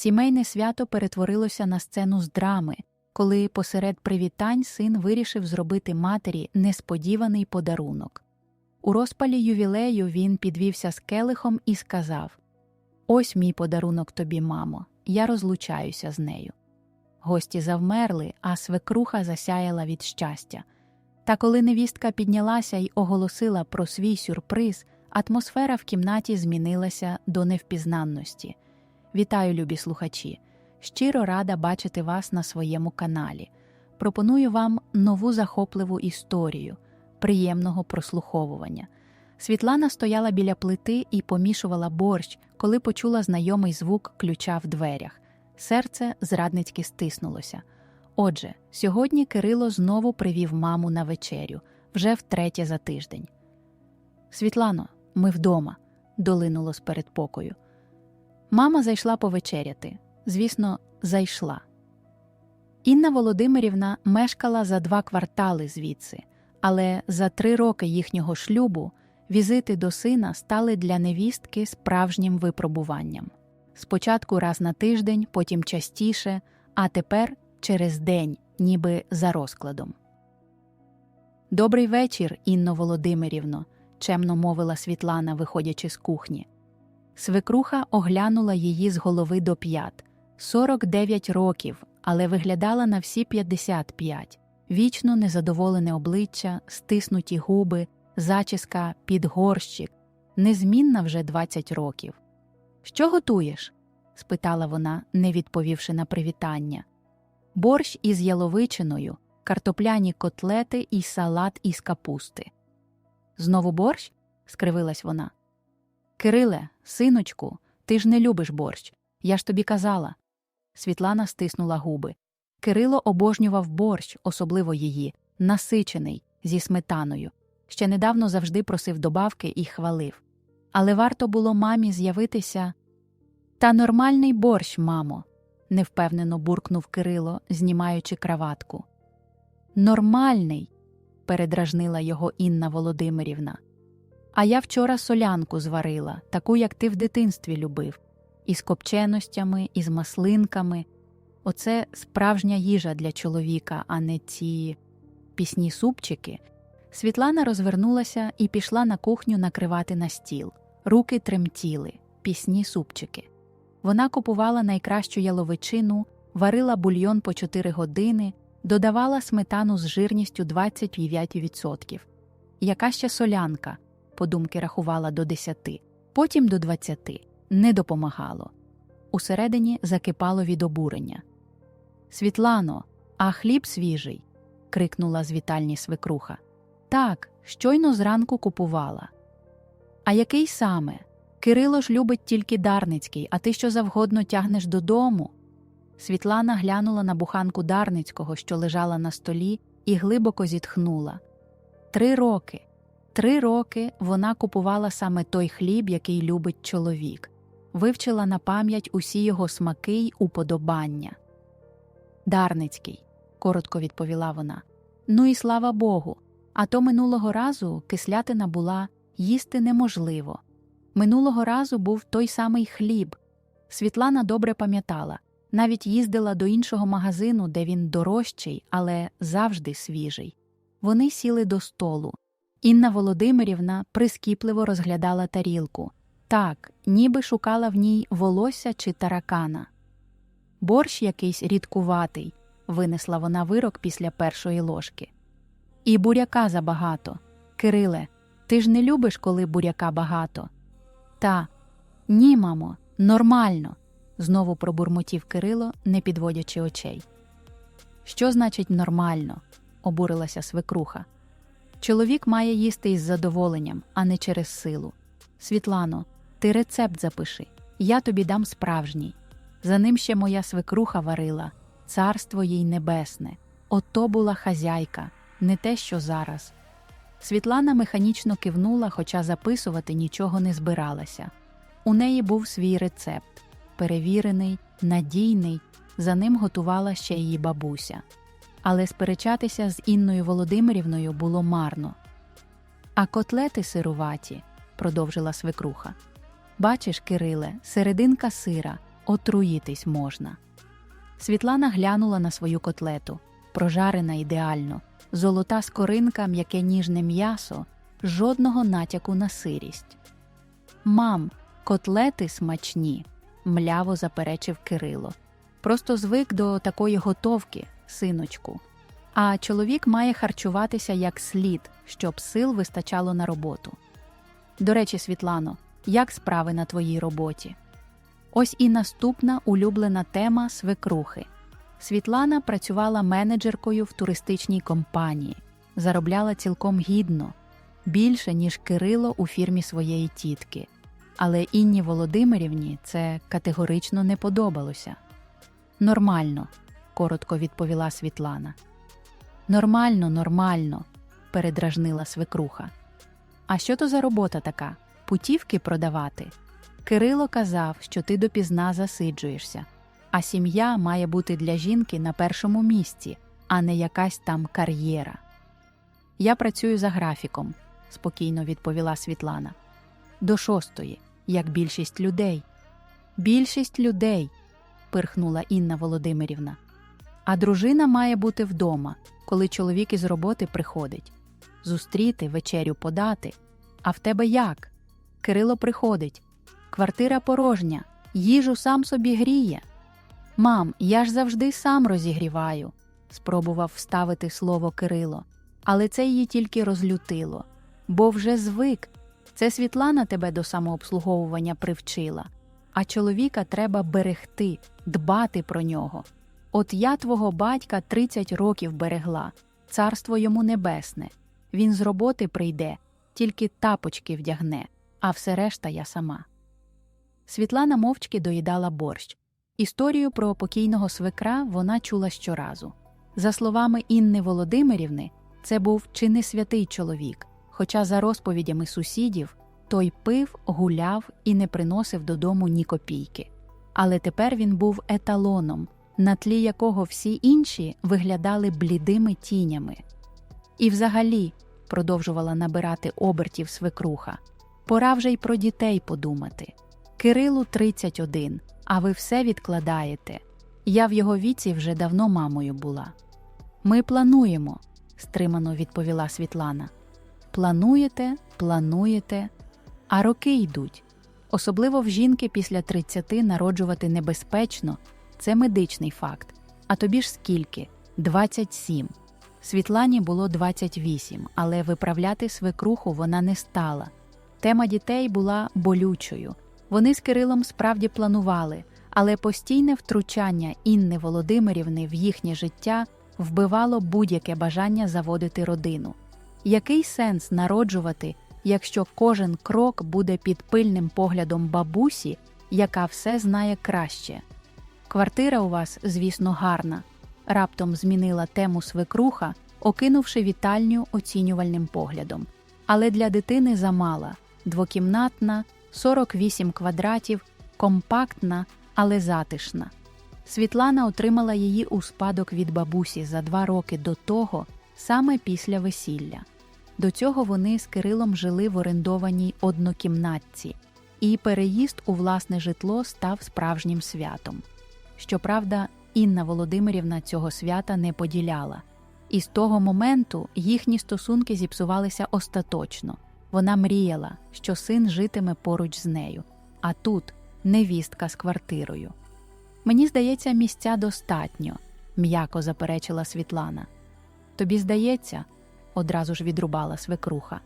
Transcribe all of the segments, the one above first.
Сімейне свято перетворилося на сцену з драми, коли посеред привітань син вирішив зробити матері несподіваний подарунок. У розпалі ювілею він підвівся з келихом і сказав Ось мій подарунок тобі, мамо, я розлучаюся з нею. Гості завмерли, а свекруха засяяла від щастя. Та коли невістка піднялася й оголосила про свій сюрприз, атмосфера в кімнаті змінилася до невпізнанності. Вітаю, любі слухачі! Щиро рада бачити вас на своєму каналі. Пропоную вам нову захопливу історію, приємного прослуховування. Світлана стояла біля плити і помішувала борщ, коли почула знайомий звук ключа в дверях. Серце зрадницьки стиснулося. Отже, сьогодні Кирило знову привів маму на вечерю, вже втретє за тиждень. Світлано, ми вдома, долинуло з передпокою. Мама зайшла повечеряти. Звісно, зайшла. Інна Володимирівна мешкала за два квартали звідси, але за три роки їхнього шлюбу візити до сина стали для невістки справжнім випробуванням. Спочатку раз на тиждень, потім частіше, а тепер через день, ніби за розкладом. Добрий вечір, Інно Володимирівно, чемно мовила Світлана, виходячи з кухні. Свекруха оглянула її з голови до п'ят 49 років, але виглядала на всі 55. вічно незадоволене обличчя, стиснуті губи, зачіска під горщик, незмінна вже 20 років. Що готуєш? спитала вона, не відповівши на привітання. Борщ із яловичиною, картопляні котлети і салат із капусти. Знову борщ? скривилась вона. Кириле, синочку, ти ж не любиш борщ. Я ж тобі казала. Світлана стиснула губи. Кирило обожнював борщ, особливо її, насичений, зі сметаною. Ще недавно завжди просив добавки і хвалив. Але варто було мамі з'явитися. Та нормальний борщ, мамо, невпевнено буркнув Кирило, знімаючи краватку. Нормальний, передражнила його Інна Володимирівна. А я вчора солянку зварила, таку, як ти в дитинстві любив, із копченостями, із маслинками. Оце справжня їжа для чоловіка, а не ці пісні супчики. Світлана розвернулася і пішла на кухню накривати на стіл. Руки тремтіли, пісні супчики. Вона купувала найкращу яловичину, варила бульйон по 4 години, додавала сметану з жирністю 25%. Яка ще солянка? Подумки рахувала до десяти, потім до двадцяти. Не допомагало. Усередині закипало від обурення. Світлано, а хліб свіжий. крикнула з вітальні свекруха. Так, щойно зранку купувала. А який саме? Кирило ж любить тільки Дарницький, а ти що завгодно тягнеш додому. Світлана глянула на буханку Дарницького, що лежала на столі, і глибоко зітхнула. Три роки. Три роки вона купувала саме той хліб, який любить чоловік, вивчила на пам'ять усі його смаки й уподобання. Дарницький, коротко відповіла вона. Ну і слава Богу. А то минулого разу кислятина була їсти неможливо. Минулого разу був той самий хліб. Світлана добре пам'ятала, навіть їздила до іншого магазину, де він дорожчий, але завжди свіжий. Вони сіли до столу. Інна Володимирівна прискіпливо розглядала тарілку. Так, ніби шукала в ній волосся чи таракана. Борщ якийсь рідкуватий, винесла вона вирок після першої ложки. І буряка забагато. Кириле, ти ж не любиш, коли буряка багато. Та, ні, мамо, нормально, знову пробурмотів Кирило, не підводячи очей. Що значить нормально? обурилася свекруха. Чоловік має їсти із задоволенням, а не через силу. Світлано, ти рецепт запиши, я тобі дам справжній. За ним ще моя свекруха варила, царство їй небесне. Ото була хазяйка, не те, що зараз. Світлана механічно кивнула, хоча записувати нічого не збиралася. У неї був свій рецепт перевірений, надійний, за ним готувала ще її бабуся але сперечатися з Інною Володимирівною було марно. А котлети сируваті, продовжила свекруха. Бачиш, Кириле, серединка сира, отруїтись можна. Світлана глянула на свою котлету, прожарена ідеально, золота скоринка, м'яке ніжне м'ясо, жодного натяку на сирість. Мам, котлети смачні, мляво заперечив Кирило. Просто звик до такої готовки, синочку. А чоловік має харчуватися як слід, щоб сил вистачало на роботу. До речі, Світлано, як справи на твоїй роботі? Ось і наступна улюблена тема свекрухи. Світлана працювала менеджеркою в туристичній компанії, заробляла цілком гідно, більше, ніж Кирило у фірмі своєї тітки. Але Інні Володимирівні це категорично не подобалося. Нормально, коротко відповіла Світлана. Нормально, нормально, передражнила свекруха. А що то за робота така? Путівки продавати? Кирило казав, що ти допізна засиджуєшся, а сім'я має бути для жінки на першому місці, а не якась там кар'єра. Я працюю за графіком, спокійно відповіла Світлана. До шостої, як більшість людей. Більшість людей, пирхнула Інна Володимирівна. А дружина має бути вдома, коли чоловік із роботи приходить. Зустріти, вечерю подати. А в тебе як? Кирило приходить. Квартира порожня, їжу сам собі гріє. Мам, я ж завжди сам розігріваю, спробував вставити слово Кирило, але це її тільки розлютило. Бо вже звик. Це Світлана тебе до самообслуговування привчила, а чоловіка треба берегти, дбати про нього. От я твого батька 30 років берегла, царство йому небесне. Він з роботи прийде, тільки тапочки вдягне, а все решта я сама. Світлана мовчки доїдала борщ. Історію про покійного свекра вона чула щоразу. За словами Інни Володимирівни, це був чи не святий чоловік, хоча, за розповідями сусідів, той пив, гуляв і не приносив додому ні копійки. Але тепер він був еталоном, на тлі якого всі інші виглядали блідими тінями. І взагалі, продовжувала набирати обертів свекруха, пора вже й про дітей подумати. Кирилу 31, а ви все відкладаєте. Я в його віці вже давно мамою була. Ми плануємо, стримано відповіла Світлана. Плануєте, плануєте, а роки йдуть. Особливо в жінки після 30 народжувати небезпечно це медичний факт. А тобі ж скільки? 27. Світлані було 28, але виправляти свекруху вона не стала. Тема дітей була болючою. Вони з Кирилом справді планували, але постійне втручання Інни Володимирівни в їхнє життя вбивало будь-яке бажання заводити родину. Який сенс народжувати, якщо кожен крок буде під пильним поглядом бабусі, яка все знає краще? Квартира у вас, звісно, гарна, раптом змінила тему свекруха, окинувши вітальню оцінювальним поглядом. Але для дитини замала двокімнатна, 48 квадратів, компактна, але затишна. Світлана отримала її у спадок від бабусі за два роки до того, саме після весілля. До цього вони з Кирилом жили в орендованій однокімнатці, і переїзд у власне житло став справжнім святом. Щоправда, Інна Володимирівна цього свята не поділяла, і з того моменту їхні стосунки зіпсувалися остаточно. Вона мріяла, що син житиме поруч з нею, а тут невістка з квартирою. Мені здається, місця достатньо, м'яко заперечила Світлана. Тобі здається, одразу ж відрубала свекруха.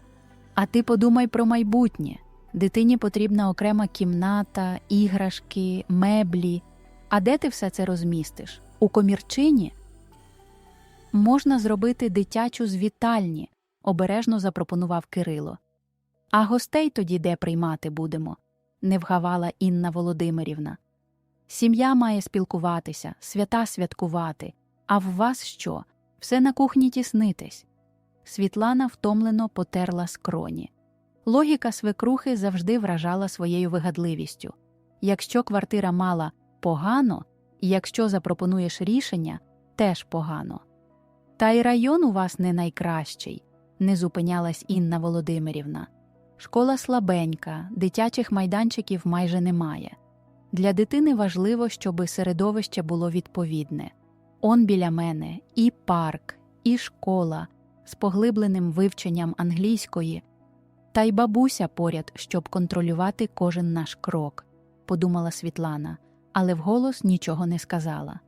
А ти подумай про майбутнє. Дитині потрібна окрема кімната, іграшки, меблі. А де ти все це розмістиш? У комірчині? Можна зробити дитячу з вітальні, обережно запропонував Кирило. А гостей тоді де приймати будемо? не вгавала Інна Володимирівна. Сім'я має спілкуватися, свята святкувати. А в вас що? Все на кухні тіснитесь. Світлана втомлено потерла скроні. Логіка свекрухи завжди вражала своєю вигадливістю. Якщо квартира мала погано, і якщо запропонуєш рішення, теж погано. Та й район у вас не найкращий, не зупинялась Інна Володимирівна. Школа слабенька, дитячих майданчиків майже немає. Для дитини важливо, щоб середовище було відповідне. Он біля мене і парк, і школа з поглибленим вивченням англійської, та й бабуся поряд, щоб контролювати кожен наш крок, подумала Світлана, але вголос нічого не сказала.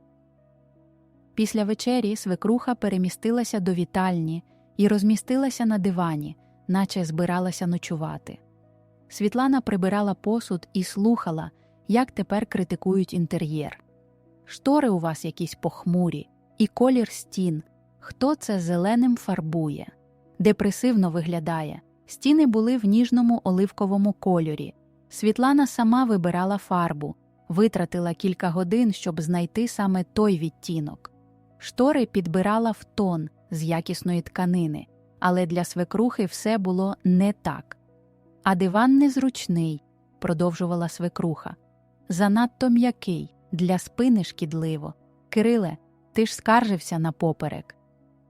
Після вечері свекруха перемістилася до вітальні і розмістилася на дивані, наче збиралася ночувати. Світлана прибирала посуд і слухала, як тепер критикують інтер'єр. Штори у вас якісь похмурі, і колір стін. Хто це зеленим фарбує? Депресивно виглядає. Стіни були в ніжному оливковому кольорі. Світлана сама вибирала фарбу, витратила кілька годин, щоб знайти саме той відтінок. Штори підбирала в тон з якісної тканини, але для свекрухи все було не так. А диван незручний, продовжувала свекруха. Занадто м'який, для спини шкідливо. Кириле, ти ж скаржився на поперек.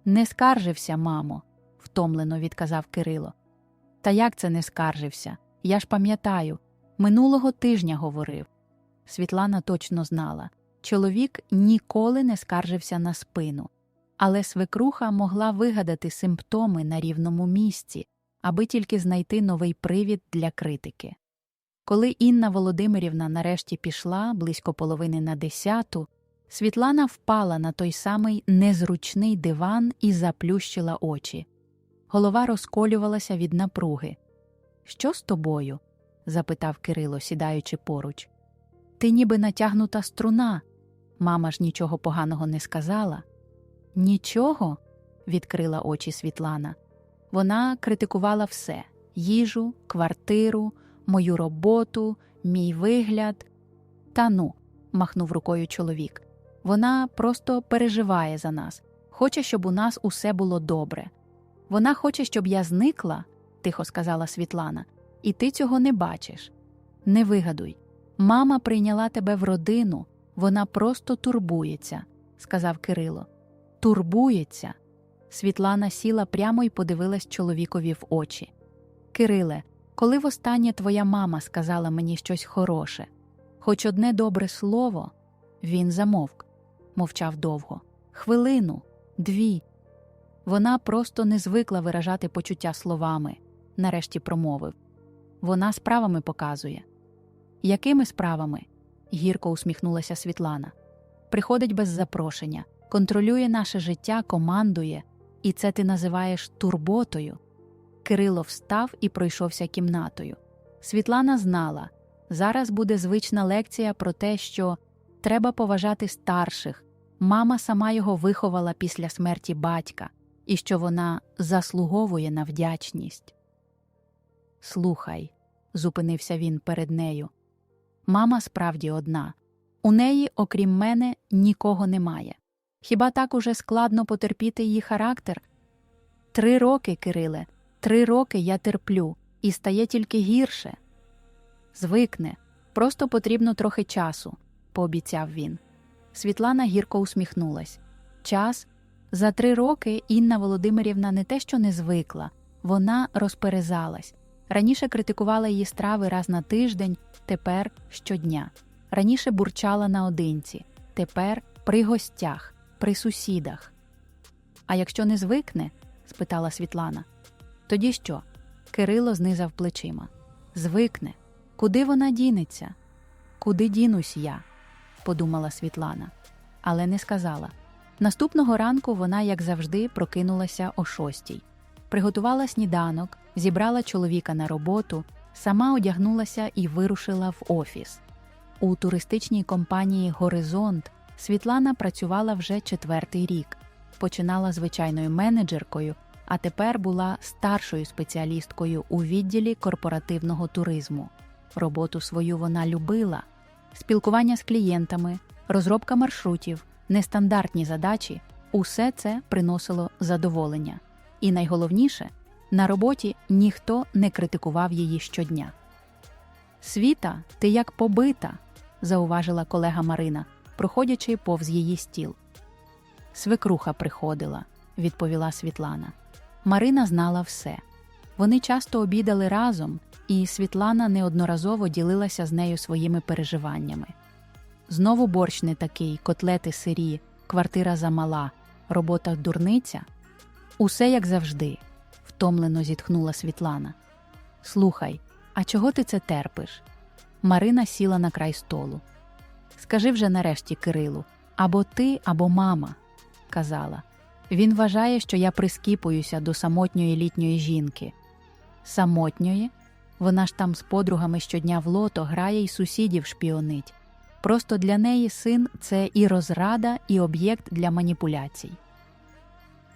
Не скаржився, мамо, втомлено відказав Кирило. Та як це не скаржився? Я ж пам'ятаю, минулого тижня говорив. Світлана точно знала чоловік ніколи не скаржився на спину, але свекруха могла вигадати симптоми на рівному місці, аби тільки знайти новий привід для критики. Коли Інна Володимирівна нарешті пішла близько половини на десяту, Світлана впала на той самий незручний диван і заплющила очі. Голова розколювалася від напруги. Що з тобою? запитав Кирило, сідаючи поруч. Ти ніби натягнута струна. Мама ж нічого поганого не сказала. Нічого? відкрила очі Світлана. Вона критикувала все їжу, квартиру, мою роботу, мій вигляд. Та ну, махнув рукою чоловік. Вона просто переживає за нас, хоче, щоб у нас усе було добре. Вона хоче, щоб я зникла, тихо сказала Світлана, і ти цього не бачиш. Не вигадуй. Мама прийняла тебе в родину, вона просто турбується, сказав Кирило. Турбується. Світлана сіла прямо і подивилась чоловікові в очі. Кириле, коли востаннє твоя мама сказала мені щось хороше, хоч одне добре слово, він замовк, мовчав довго. Хвилину, дві. Вона просто не звикла виражати почуття словами, нарешті промовив. Вона справами показує. Якими справами? гірко усміхнулася Світлана. Приходить без запрошення, контролює наше життя, командує, і це ти називаєш турботою. Кирило встав і пройшовся кімнатою. Світлана знала зараз буде звична лекція про те, що треба поважати старших, мама сама його виховала після смерті батька, і що вона заслуговує на вдячність. Слухай, зупинився він перед нею. Мама справді одна. У неї, окрім мене, нікого немає. Хіба так уже складно потерпіти її характер? Три роки, Кириле, три роки я терплю, і стає тільки гірше. Звикне, просто потрібно трохи часу, пообіцяв він. Світлана гірко усміхнулась. Час за три роки Інна Володимирівна не те, що не звикла, вона розперезалась. Раніше критикувала її страви раз на тиждень, тепер щодня. Раніше бурчала наодинці, тепер при гостях, при сусідах. А якщо не звикне? спитала Світлана. Тоді що? Кирило знизав плечима. Звикне. Куди вона дінеться? Куди дінусь я? подумала Світлана, але не сказала. Наступного ранку вона, як завжди, прокинулася о шостій. Приготувала сніданок, зібрала чоловіка на роботу, сама одягнулася і вирушила в офіс. У туристичній компанії Горизонт Світлана працювала вже четвертий рік, починала звичайною менеджеркою, а тепер була старшою спеціалісткою у відділі корпоративного туризму. Роботу свою вона любила, спілкування з клієнтами, розробка маршрутів, нестандартні задачі усе це приносило задоволення. І найголовніше, на роботі ніхто не критикував її щодня. Світа, ти як побита, зауважила колега Марина, проходячи повз її стіл. Свекруха приходила, відповіла Світлана. Марина знала все. Вони часто обідали разом, і Світлана неодноразово ділилася з нею своїми переживаннями. Знову борщ не такий, котлети сирі, квартира замала, робота дурниця. Усе як завжди, втомлено зітхнула Світлана. Слухай, а чого ти це терпиш? Марина сіла на край столу. Скажи вже нарешті Кирилу, або ти, або мама, казала. Він вважає, що я прискіпуюся до самотньої літньої жінки. Самотньої? Вона ж там з подругами щодня в лото грає і сусідів шпіонить. Просто для неї син це і розрада, і об'єкт для маніпуляцій.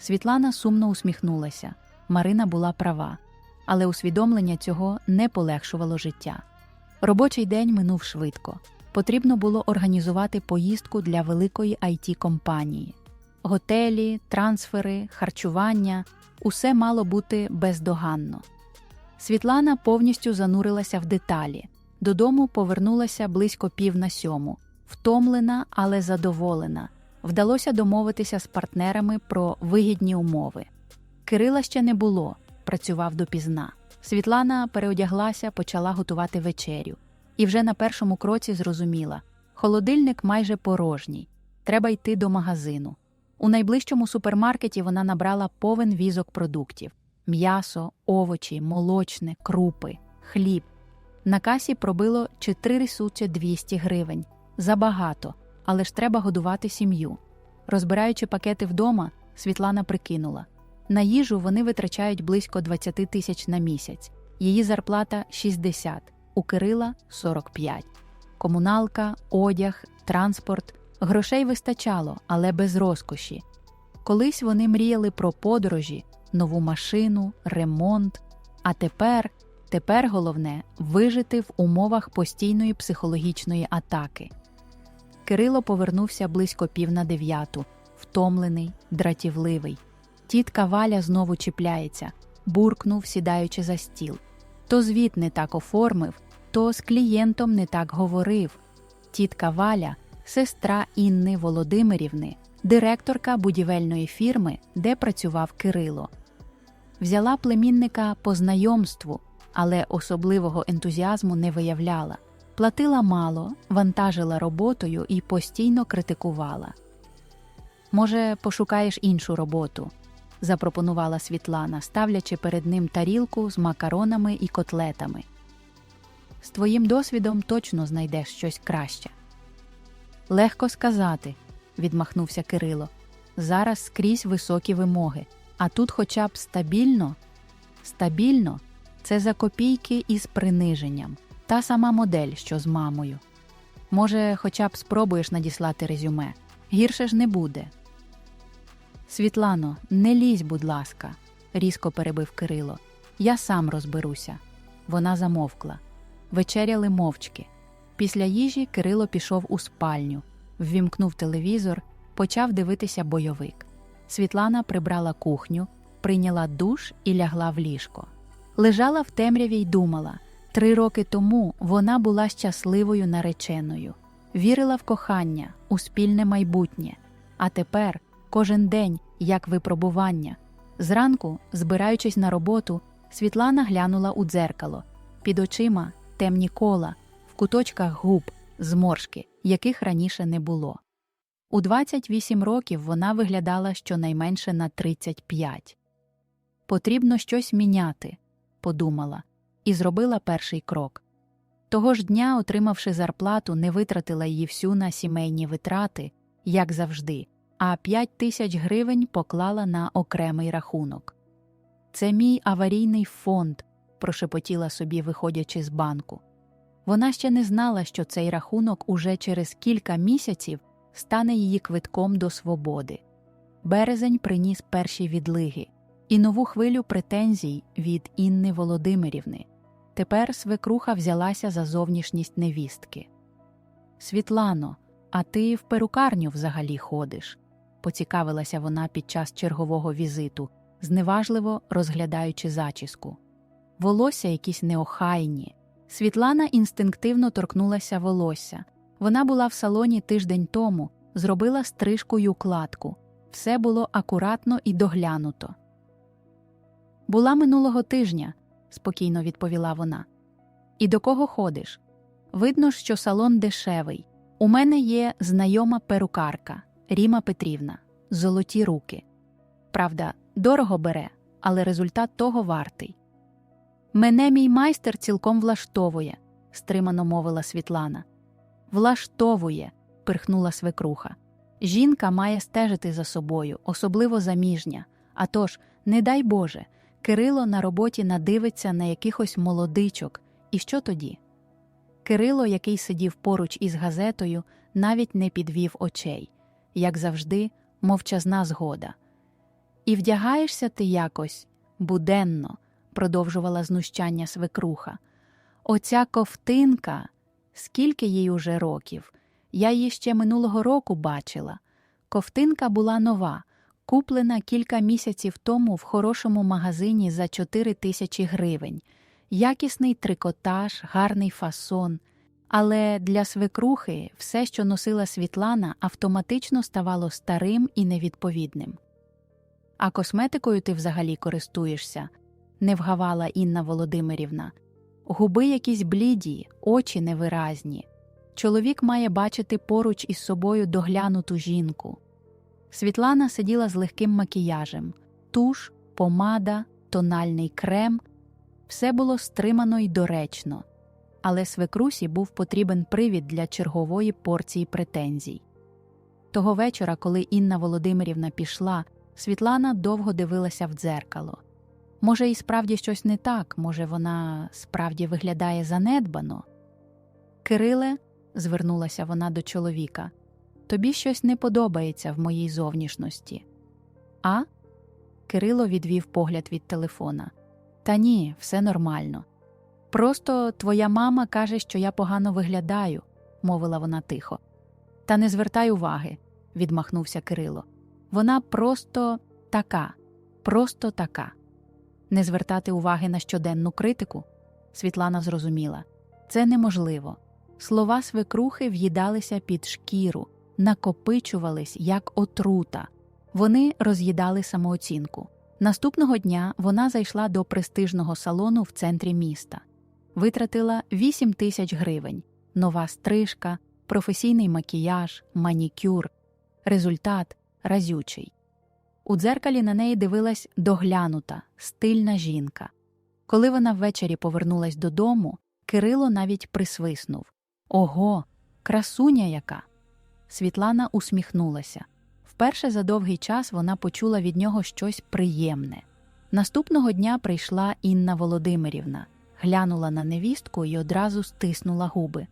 Світлана сумно усміхнулася. Марина була права, але усвідомлення цього не полегшувало життя. Робочий день минув швидко. Потрібно було організувати поїздку для великої it компанії готелі, трансфери, харчування усе мало бути бездоганно. Світлана повністю занурилася в деталі. Додому повернулася близько пів на сьому, втомлена, але задоволена. Вдалося домовитися з партнерами про вигідні умови. Кирила ще не було, працював допізна. Світлана переодяглася, почала готувати вечерю. І вже на першому кроці зрозуміла холодильник майже порожній, треба йти до магазину. У найближчому супермаркеті вона набрала повен візок продуктів м'ясо, овочі, молочне, крупи, хліб. На касі пробило 4200 гривень. Забагато, але ж треба годувати сім'ю. Розбираючи пакети вдома, Світлана прикинула. На їжу вони витрачають близько 20 тисяч на місяць, її зарплата 60, у Кирила 45. Комуналка, одяг, транспорт. Грошей вистачало, але без розкоші. Колись вони мріяли про подорожі, нову машину, ремонт. А тепер, тепер головне вижити в умовах постійної психологічної атаки. Кирило повернувся близько пів на дев'яту, втомлений, дратівливий. Тітка Валя знову чіпляється, буркнув, сідаючи за стіл. То звіт не так оформив, то з клієнтом не так говорив. Тітка Валя, сестра Інни Володимирівни, директорка будівельної фірми, де працював Кирило. Взяла племінника по знайомству, але особливого ентузіазму не виявляла. Платила мало, вантажила роботою і постійно критикувала. Може, пошукаєш іншу роботу, запропонувала Світлана, ставлячи перед ним тарілку з макаронами і котлетами. З твоїм досвідом точно знайдеш щось краще. Легко сказати, відмахнувся Кирило. Зараз скрізь високі вимоги, а тут хоча б стабільно. Стабільно це за копійки із приниженням, та сама модель, що з мамою. Може, хоча б спробуєш надіслати резюме, гірше ж не буде. Світлано, не лізь, будь ласка, різко перебив Кирило. Я сам розберуся. Вона замовкла. Вечеряли мовчки. Після їжі Кирило пішов у спальню, ввімкнув телевізор, почав дивитися бойовик. Світлана прибрала кухню, прийняла душ і лягла в ліжко. Лежала в темряві й думала три роки тому вона була щасливою нареченою, вірила в кохання, у спільне майбутнє. А тепер кожен день як випробування. Зранку, збираючись на роботу, Світлана глянула у дзеркало, під очима темні кола, в куточках губ, зморшки, яких раніше не було. У 28 років вона виглядала щонайменше на 35. Потрібно щось міняти, подумала, і зробила перший крок. Того ж дня, отримавши зарплату, не витратила її всю на сімейні витрати, як завжди, а 5 тисяч гривень поклала на окремий рахунок. Це мій аварійний фонд, прошепотіла собі, виходячи з банку. Вона ще не знала, що цей рахунок уже через кілька місяців стане її квитком до свободи. Березень приніс перші відлиги і нову хвилю претензій від Інни Володимирівни. Тепер свекруха взялася за зовнішність невістки. Світлано, а ти в перукарню взагалі ходиш? поцікавилася вона під час чергового візиту, зневажливо розглядаючи зачіску. Волосся якісь неохайні. Світлана інстинктивно торкнулася волосся. Вона була в салоні тиждень тому, зробила стрижку й укладку. Все було акуратно і доглянуто. Була минулого тижня, спокійно відповіла вона. І до кого ходиш? Видно, що салон дешевий. У мене є знайома перукарка Ріма Петрівна, золоті руки. Правда, дорого бере, але результат того вартий. Мене мій майстер цілком влаштовує, стримано мовила Світлана. Влаштовує, пирхнула свекруха. Жінка має стежити за собою, особливо заміжня. А тож, не дай Боже, Кирило на роботі надивиться на якихось молодичок. І що тоді? Кирило, який сидів поруч із газетою, навіть не підвів очей, як завжди, мовчазна згода. І вдягаєшся ти якось буденно, продовжувала знущання свекруха. Оця ковтинка, скільки їй уже років. Я її ще минулого року бачила. Ковтинка була нова, куплена кілька місяців тому в хорошому магазині за 4 тисячі гривень. Якісний трикотаж, гарний фасон. Але для свекрухи все, що носила Світлана, автоматично ставало старим і невідповідним. А косметикою ти взагалі користуєшся, не вгавала Інна Володимирівна. Губи якісь бліді, очі невиразні. Чоловік має бачити поруч із собою доглянуту жінку. Світлана сиділа з легким макіяжем туш, помада, тональний крем. Все було стримано й доречно, але свекрусі був потрібен привід для чергової порції претензій. Того вечора, коли Інна Володимирівна пішла, Світлана довго дивилася в дзеркало. Може, і справді щось не так, може, вона справді виглядає занедбано. Кириле, звернулася вона до чоловіка, тобі щось не подобається в моїй зовнішності. А? Кирило відвів погляд від телефона. Та ні, все нормально. Просто твоя мама каже, що я погано виглядаю, мовила вона тихо. Та не звертай уваги, відмахнувся Кирило. Вона просто така, просто така. Не звертати уваги на щоденну критику. Світлана зрозуміла це неможливо. Слова свекрухи в'їдалися під шкіру, накопичувались як отрута. Вони роз'їдали самооцінку. Наступного дня вона зайшла до престижного салону в центрі міста, витратила 8 тисяч гривень, нова стрижка, професійний макіяж, манікюр. Результат разючий. У дзеркалі на неї дивилась доглянута, стильна жінка. Коли вона ввечері повернулась додому, Кирило навіть присвиснув Ого, красуня яка! Світлана усміхнулася. Вперше за довгий час вона почула від нього щось приємне. Наступного дня прийшла Інна Володимирівна, глянула на невістку і одразу стиснула губи.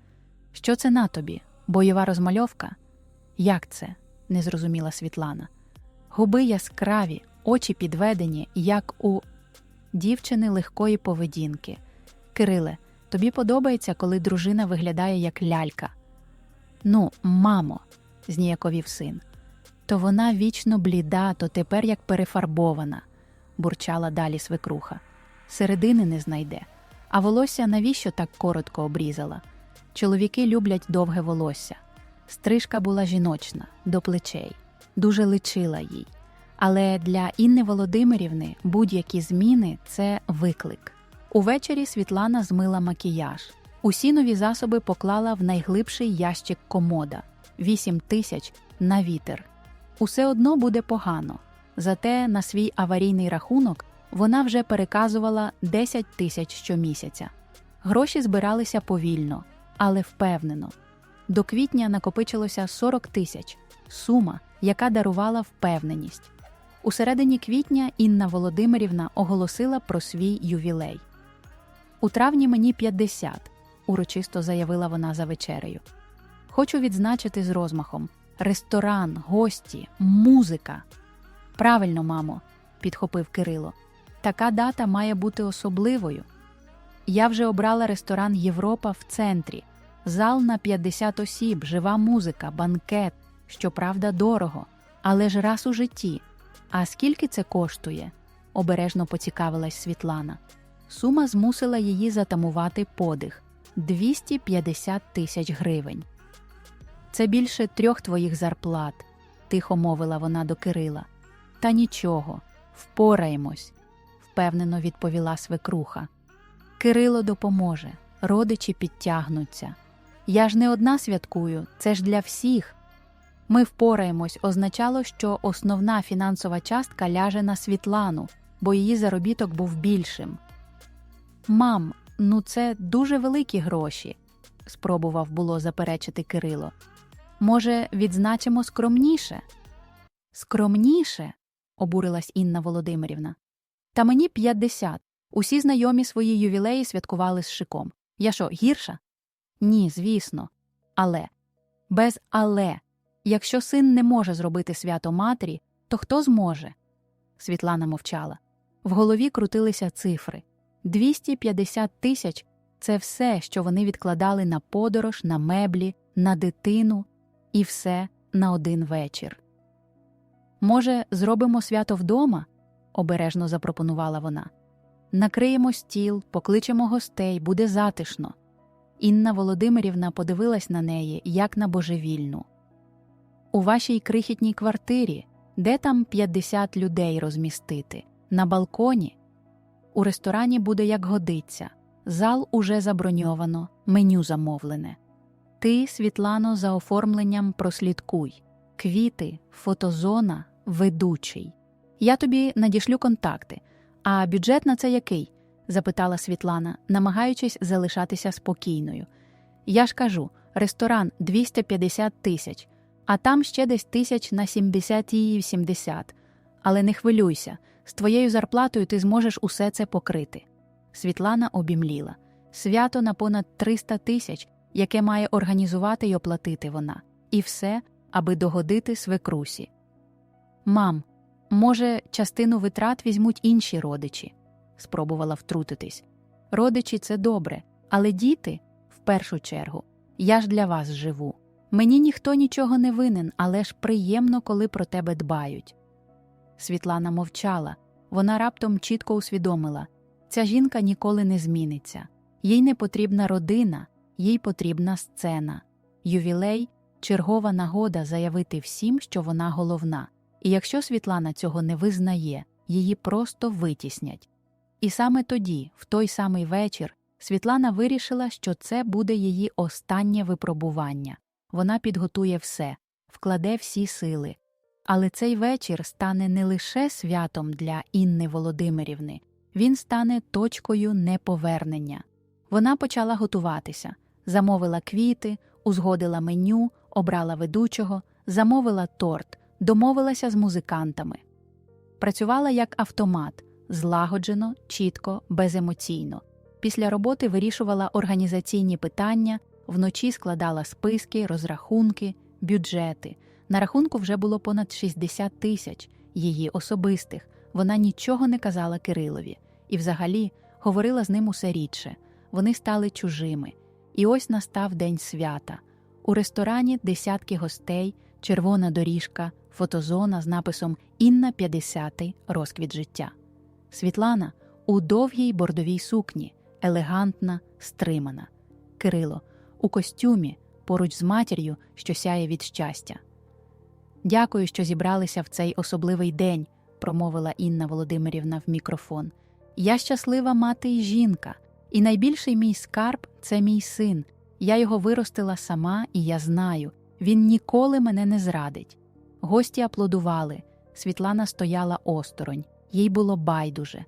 Що це на тобі? Бойова розмальовка? Як це? не зрозуміла Світлана. Губи яскраві, очі підведені, як у дівчини легкої поведінки. Кириле, тобі подобається, коли дружина виглядає як лялька. Ну, мамо, зніяковів син. То вона вічно бліда, то тепер як перефарбована, бурчала далі свекруха. Середини не знайде. А волосся навіщо так коротко обрізала? Чоловіки люблять довге волосся. Стрижка була жіночна, до плечей, дуже личила їй. Але для Інни Володимирівни будь-які зміни це виклик. Увечері Світлана змила макіяж. Усі нові засоби поклала в найглибший ящик комода 8 тисяч на вітер. Усе одно буде погано. Зате на свій аварійний рахунок вона вже переказувала 10 тисяч щомісяця. Гроші збиралися повільно, але впевнено. До квітня накопичилося 40 тисяч сума, яка дарувала впевненість. У середині квітня Інна Володимирівна оголосила про свій ювілей. У травні мені 50, урочисто заявила вона за вечерею. Хочу відзначити з розмахом ресторан, гості, музика. Правильно, мамо, підхопив Кирило. Така дата має бути особливою. Я вже обрала ресторан Європа в центрі, зал на 50 осіб, жива музика, банкет, щоправда, дорого, але ж раз у житті. А скільки це коштує? обережно поцікавилась Світлана. Сума змусила її затамувати подих 250 тисяч гривень. Це більше трьох твоїх зарплат, тихо мовила вона до Кирила. Та нічого, впораємось, впевнено відповіла свекруха. Кирило допоможе, родичі підтягнуться. Я ж не одна святкую, це ж для всіх. Ми впораємось означало, що основна фінансова частка ляже на Світлану, бо її заробіток був більшим. Мам, ну це дуже великі гроші, спробував було заперечити Кирило. Може, відзначимо скромніше? Скромніше? обурилась Інна Володимирівна. Та мені 50. Усі знайомі свої ювілеї святкували з шиком. Я що, гірша? Ні, звісно. Але. Без але. Якщо син не може зробити свято матері, то хто зможе? Світлана мовчала. В голові крутилися цифри 250 тисяч це все, що вони відкладали на подорож, на меблі, на дитину і все на один вечір. Може, зробимо свято вдома? обережно запропонувала вона. Накриємо стіл, покличемо гостей, буде затишно. Інна Володимирівна подивилась на неї, як на божевільну. У вашій крихітній квартирі, де там 50 людей розмістити, на балконі. У ресторані буде як годиться, зал уже заброньовано, меню замовлене. Ти, Світлано, за оформленням прослідкуй, квіти, фотозона, ведучий. Я тобі надішлю контакти. А бюджет на це який? запитала Світлана, намагаючись залишатися спокійною. Я ж кажу, ресторан 250 тисяч, а там ще десь тисяч на 70 і 80. Але не хвилюйся, з твоєю зарплатою ти зможеш усе це покрити. Світлана обімліла. Свято на понад 300 тисяч, яке має організувати й оплатити вона, і все, аби догодити свекрусі. Мам, може, частину витрат візьмуть інші родичі, спробувала втрутитись. Родичі це добре, але діти, в першу чергу, я ж для вас живу. Мені ніхто нічого не винен, але ж приємно, коли про тебе дбають. Світлана мовчала, вона раптом чітко усвідомила ця жінка ніколи не зміниться, їй не потрібна родина, їй потрібна сцена, ювілей, чергова нагода заявити всім, що вона головна. І якщо Світлана цього не визнає, її просто витіснять. І саме тоді, в той самий вечір, Світлана вирішила, що це буде її останнє випробування. Вона підготує все, вкладе всі сили. Але цей вечір стане не лише святом для Інни Володимирівни, він стане точкою неповернення. Вона почала готуватися, замовила квіти, узгодила меню, обрала ведучого, замовила торт, домовилася з музикантами. Працювала як автомат, злагоджено, чітко, беземоційно. Після роботи вирішувала організаційні питання, вночі складала списки, розрахунки, бюджети. На рахунку вже було понад 60 тисяч її особистих. Вона нічого не казала Кирилові і, взагалі, говорила з ним усе рідше. Вони стали чужими. І ось настав день свята. У ресторані десятки гостей, червона доріжка, фотозона з написом Інна 50 розквіт життя. Світлана у довгій бордовій сукні, елегантна, стримана. Кирило у костюмі поруч з матір'ю, що сяє від щастя. Дякую, що зібралися в цей особливий день, промовила Інна Володимирівна в мікрофон. Я щаслива мати і жінка, і найбільший мій скарб це мій син. Я його виростила сама, і я знаю, він ніколи мене не зрадить. Гості аплодували. Світлана стояла осторонь, їй було байдуже.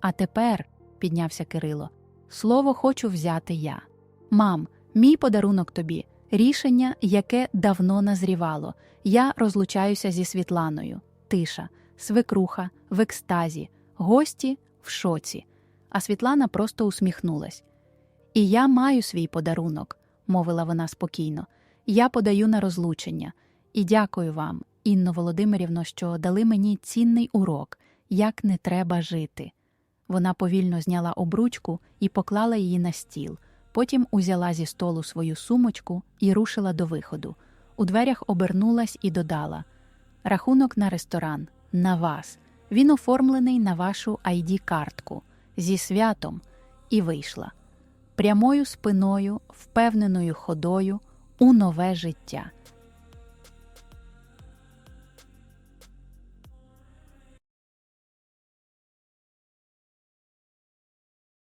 А тепер, піднявся Кирило, слово хочу взяти я. Мам, мій подарунок тобі рішення, яке давно назрівало. Я розлучаюся зі Світланою, тиша, свекруха, в екстазі, гості в шоці. А Світлана просто усміхнулась. І я маю свій подарунок, мовила вона спокійно. Я подаю на розлучення. І дякую вам, Інно Володимирівно, що дали мені цінний урок, як не треба жити. Вона повільно зняла обручку і поклала її на стіл. Потім узяла зі столу свою сумочку і рушила до виходу. У дверях обернулась і додала Рахунок на ресторан, на вас. Він оформлений на вашу id картку зі святом, і вийшла прямою спиною, впевненою ходою у нове життя.